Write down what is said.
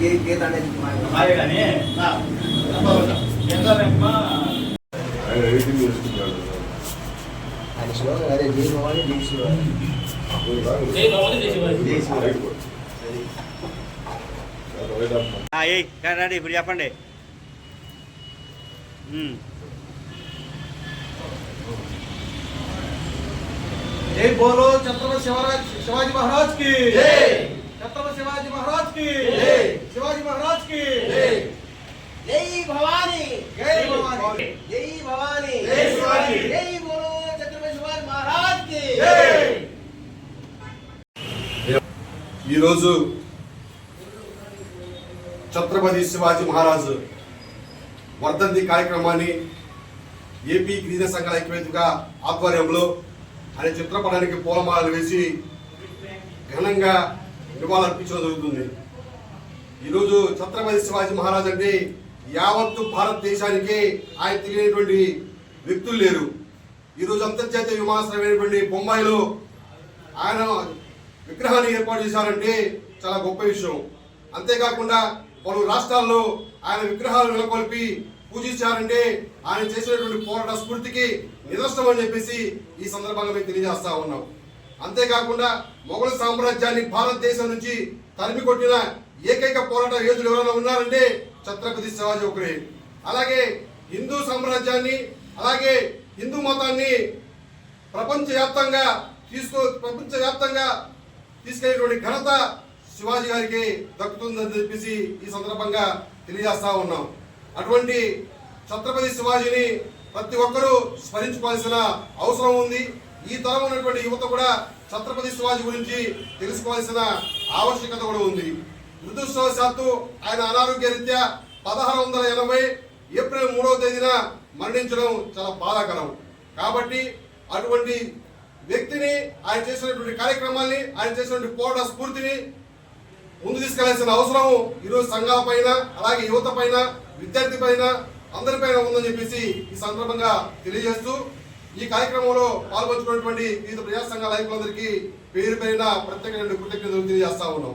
గీత అనేది అదే జై భవాని జై శివాడి ఇప్పుడు చెప్పండి. జై బోలో ఛత్రపతి శివరాజ్ శివాజీ మహారాజ్కి ఛత్రపతి శివాజీ మహారాజ్కి ఈరోజు ఛత్రపతి శివాజీ మహారాజు వర్ధంతి కార్యక్రమాన్ని ఏపీ గిరిజన సంఘాల ఐక్యవేదికగా ఆధ్వర్యంలో అనే చిత్రపటానికి పూలమాలలు వేసి ఘనంగా నివాళులర్పించడం జరుగుతుంది. ఈరోజు ఛత్రపతి శివాజీ మహారాజ్ అంటే యావత్తు భారతదేశానికి ఆయన తెలియనటువంటి వ్యక్తులు లేరు. ఈరోజు అంతర్జాతీయ విమానాశ్రయమైనటువంటి బొంబాయిలో ఆయన విగ్రహాన్ని ఏర్పాటు చేశారంటే చాలా గొప్ప విషయం. అంతేకాకుండా పలు రాష్ట్రాల్లో ఆయన విగ్రహాలు నెలకొల్పి పూజించారంటే ఆయన చేసినటువంటి పోరాట స్ఫూర్తికి నిదర్శనం అని చెప్పేసి ఈ సందర్భంగా మేము తెలియజేస్తా ఉన్నాం. అంతేకాకుండా మొఘల్ సామ్రాజ్యాన్ని భారతదేశం నుంచి తరిమి కొట్టిన ఏకైక పోరాట యోధులు ఎవరైనా ఉన్నారంటే ఛత్రపతి శివాజీ ఒకరే. అలాగే హిందూ సామ్రాజ్యాన్ని అలాగే హిందూ మతాన్ని ప్రపంచవ్యాప్తంగా తీసుకో ప్రపంచవ్యాప్తంగా తీసుకెళ్ళినటువంటి ఘనత శివాజీ గారికి దక్కుతుందని చెప్పేసి ఈ సందర్భంగా తెలియజేస్తా ఉన్నాం. అటువంటి ఛత్రపతి శివాజీని ప్రతి ఒక్కరూ స్మరించుకోవాల్సిన అవసరం ఉంది. ఈ తరం ఉన్నటువంటి యువత కూడా ఛత్రపతి శివాజీ గురించి తెలుసుకోవాల్సిన ఆవశ్యకత కూడా ఉంది. దురదృష్టవశాత్తు ఆయన అనారోగ్య రీత్యా పదహారు వందల ఎనభై ఏప్రిల్ మూడవ తేదీన మరణించడం చాలా బాధాకరం. కాబట్టి అటువంటి వ్యక్తిని ఆయన చేసినటువంటి కార్యక్రమాల్ని ఆయన చేసినటువంటి పోరాట స్ఫూర్తిని ముందు తీసుకెళ్ళాల్సిన అవసరం ఈరోజు సంఘాల పైన అలాగే యువత పైన విద్యార్థి పైన అందరిపైన ఉందని చెప్పేసి ఈ సందర్భంగా తెలియజేస్తూ ఈ కార్యక్రమంలో పాల్పంచుకున్నటువంటి వివిధ ప్రజా సంఘాల నాయకులందరికీ పేరు పైన ప్రత్యేకమైన కృతజ్ఞతలు తెలియజేస్తా ఉన్నాం.